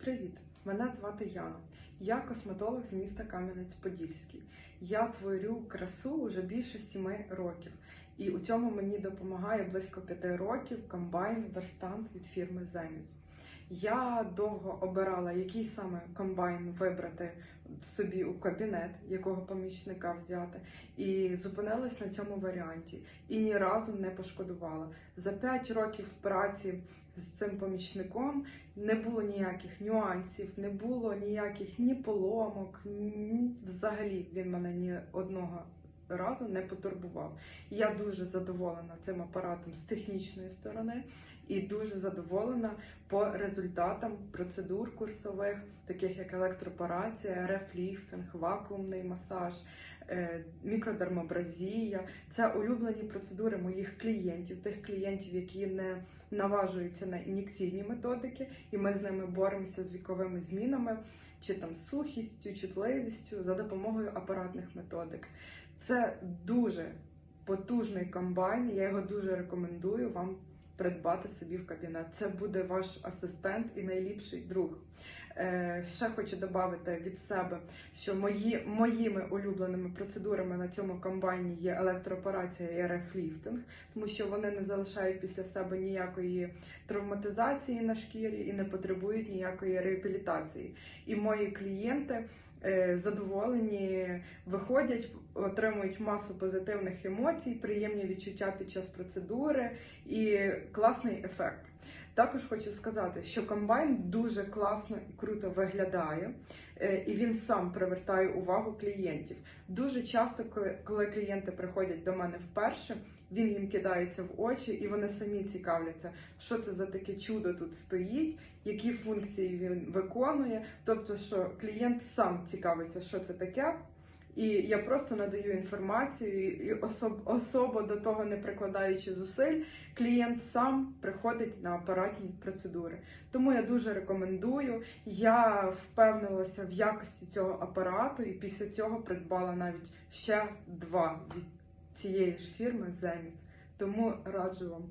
Привіт! Мене звати Яна. Я косметолог з міста Кам'янець-Подільський. Я творю красу уже більше сіми років, і у цьому мені допомагає близько п'яти років комбайн верстант від фірми Zemix. Я довго обирала, який саме комбайн вибрати собі у кабінет, якого помічника взяти, і зупинилась на цьому варіанті. І ні разу не пошкодувала. За 5 років праці з цим помічником не було ніяких нюансів, не було ніяких ні поломок, ні взагалі він мене ні одного разу не потурбував. Я дуже задоволена цим апаратом з технічної сторони і дуже задоволена по результатам процедур курсових, таких як електропарація, рефліфтинг, вакуумний масаж, е, мікродермобразія. Це улюблені процедури моїх клієнтів, тих клієнтів, які не наважуються на ін'єкційні методики, і ми з ними боремося з віковими змінами, чи там сухістю, чутливістю за допомогою апаратних методик. Це дуже потужний комбайн. Я його дуже рекомендую вам придбати собі в кабінет. Це буде ваш асистент і найліпший друг. Е, ще хочу додати від себе, що мої, моїми улюбленими процедурами на цьому комбайні є електрооперація і рефліфтинг, тому що вони не залишають після себе ніякої травматизації на шкірі і не потребують ніякої реабілітації. І мої клієнти задоволені, виходять, отримують масу позитивних емоцій, приємні відчуття під час процедури і класний ефект. Також хочу сказати, що комбайн дуже класно і круто виглядає, е, і він сам привертає увагу клієнтів. Дуже часто, коли, клієнти приходять до мене вперше, він їм кидається в очі, і вони самі цікавляться, що це за таке чудо тут стоїть, які функції він виконує. Тобто, що клієнт сам цікавиться, що це таке. І я просто надаю інформацію, і особ, особо до того не прикладаючи зусиль, клієнт сам приходить на апаратні процедури. Тому я дуже рекомендую. Я впевнилася в якості цього апарату, і після цього придбала навіть ще два від цієї ж фірми Zemix. Тому раджу вам.